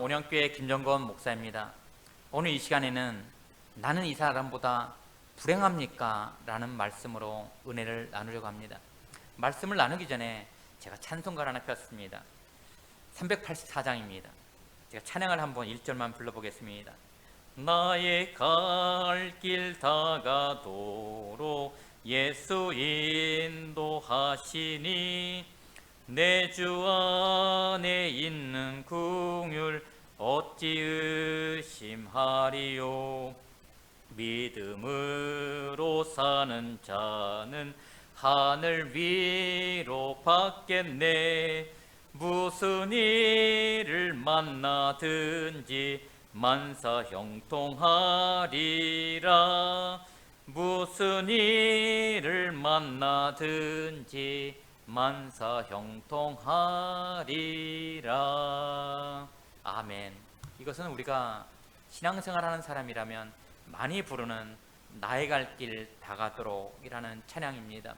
온영교회 김정건 목사입니다. 오늘 이 시간에는 나는 이 사람보다 불행합니까? 라는 말씀으로 은혜를 나누려고 합니다. 말씀을 나누기 전에 제가 찬송가를 하나 폈습니다. 384장입니다. 제가 찬양을 한번 1절만 불러보겠습니다. 나의 갈 길 다가도록 예수 인도하시니 내 주 안에 있는 궁율 어찌 의심하리요? 믿음으로 사는 자는 하늘 위로 받겠네. 무슨 일을 만나든지 만사 형통하리라. 무슨 일을 만나든지 만사 형통하리라 아멘 이것은 우리가 신앙생활하는 사람이라면 많이 부르는 나의 갈 길 다가도록이라는 찬양입니다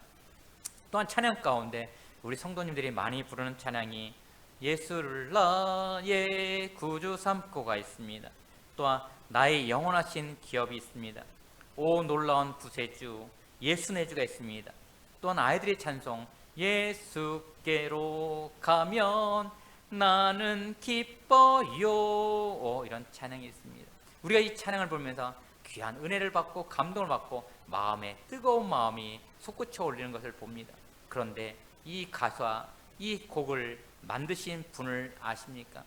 또한 찬양 가운데 우리 성도님들이 많이 부르는 찬양이 예수를 나의 구주 삼고가 있습니다. 또한 나의 영원하신 기업이 있습니다. 오 놀라운 구세주 예수 내주가 있습니다. 또한 아이들의 찬송 예수께로 가면 나는 기뻐요 오, 이런 찬양이 있습니다. 우리가 이 찬양을 보면서 귀한 은혜를 받고 감동을 받고 마음에 뜨거운 마음이 솟구쳐 올리는 것을 봅니다. 그런데 이 가수와 이 곡을 만드신 분을 아십니까?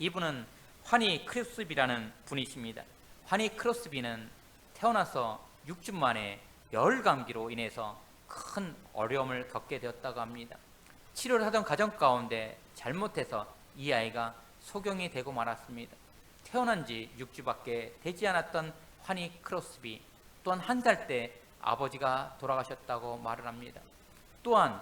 이분은 환희 크로스비라는 분이십니다. 환희 크로스비는 태어나서 6주 만에 열감기로 인해서 큰 어려움을 겪게 되었다고 합니다. 치료를 하던 가정 가운데 잘못해서 이 아이가 소경이 되고 말았습니다. 태어난 지 6주밖에 되지 않았던 환희 크로스비 또한 한 살 때 아버지가 돌아가셨다고 말을 합니다. 또한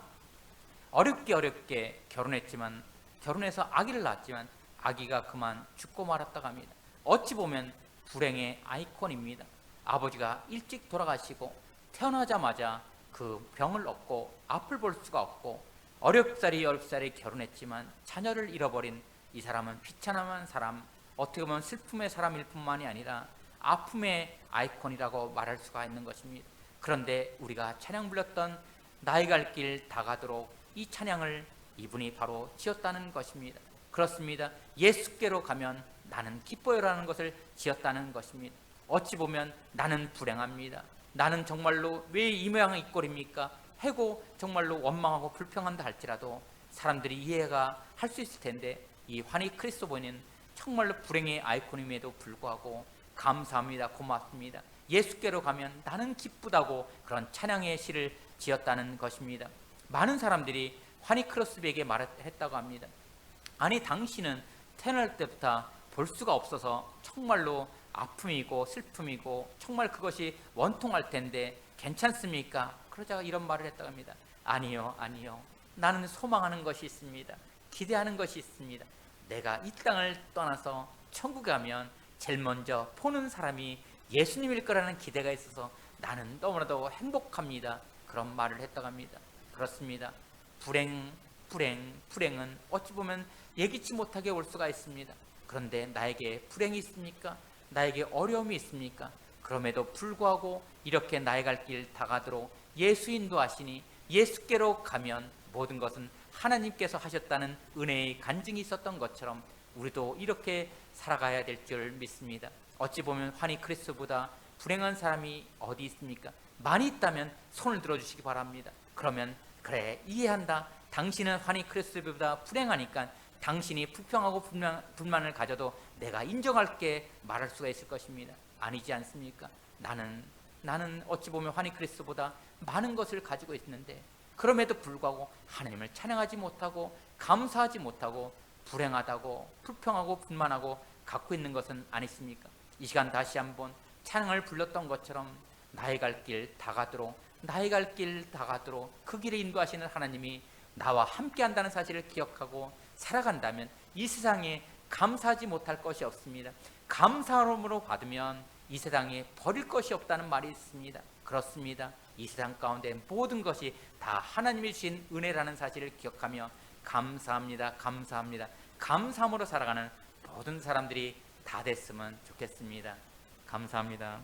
어렵게 어렵게 결혼했지만 결혼해서 아기를 낳았지만 아기가 그만 죽고 말았다고 합니다. 어찌 보면 불행의 아이콘입니다. 아버지가 일찍 돌아가시고 태어나자마자 그 병을 얻고 앞을 볼 수가 없고 어렵사리 어렵사리 결혼했지만 자녀를 잃어버린 이 사람은 비참한 사람 어떻게 보면 슬픔의 사람일 뿐만이 아니라 아픔의 아이콘이라고 말할 수가 있는 것입니다. 그런데 우리가 찬양 불렀던 나의 갈 길 다가도록 이 찬양을 이분이 바로 지었다는 것입니다. 그렇습니다. 예수께로 가면 나는 기뻐요라는 것을 지었다는 것입니다. 어찌 보면 나는 불행합니다. 나는 정말로 왜 이 모양의 이 꼴입니까? 해고 정말로 원망하고 불평한다 할지라도 사람들이 이해가 할 수 있을 텐데 이 환희 크리스토보는 정말로 불행의 아이콘임에도 불구하고 감사합니다. 고맙습니다. 예수께로 가면 나는 기쁘다고 그런 찬양의 시를 지었다는 것입니다. 많은 사람들이 환희 크로스비에게 말했다고 합니다. 아니 당신은 태어날 때부터 볼 수가 없어서 정말로 아픔이고 슬픔이고 정말 그것이 원통할 텐데 괜찮습니까? 그러자 이런 말을 했다고 합니다. 아니요, 아니요. 나는 소망하는 것이 있습니다. 기대하는 것이 있습니다. 내가 이 땅을 떠나서 천국에 가면 제일 먼저 보는 사람이 예수님일 거라는 기대가 있어서 나는 너무나도 행복합니다. 그런 말을 했다고 합니다. 그렇습니다. 불행, 불행, 불행은 어찌 보면 예기치 못하게 올 수가 있습니다. 그런데 나에게 불행이 있습니까? 나에게 어려움이 있습니까? 그럼에도 불구하고 이렇게 나의 갈 길 다가도록 예수 인도하시니 예수께로 가면 모든 것은 하나님께서 하셨다는 은혜의 간증이 있었던 것처럼 우리도 이렇게 살아가야 될 줄 믿습니다. 어찌 보면 환희 크리스보다 불행한 사람이 어디 있습니까? 많이 있다면 손을 들어주시기 바랍니다. 그러면 그래 이해한다. 당신은 환희 크리스보다 불행하니까 당신이 불평하고 불만, 불만을 가져도 내가 인정할게 말할 수가 있을 것입니다. 아니지 않습니까? 나는 나는 어찌 보면 환희 크리스보다 많은 것을 가지고 있는데 그럼에도 불구하고 하나님을 찬양하지 못하고 감사하지 못하고 불행하다고 불평하고 불만하고 갖고 있는 것은 아니십니까? 이 시간 다시 한번 찬양을 불렀던 것처럼 나의 갈 길 다가도록 나의 갈 길 다가도록 그 길에 인도하시는 하나님이 나와 함께 한다는 사실을 기억하고 살아간다면 이 세상에 감사하지 못할 것이 없습니다. 감사함으로 받으면 이 세상에 버릴 것이 없다는 말이 있습니다. 그렇습니다. 이 세상 가운데 모든 것이 다 하나님이 주신 은혜라는 사실을 기억하며 감사합니다. 감사합니다. 감사함으로 살아가는 모든 사람들이 다 됐으면 좋겠습니다. 감사합니다.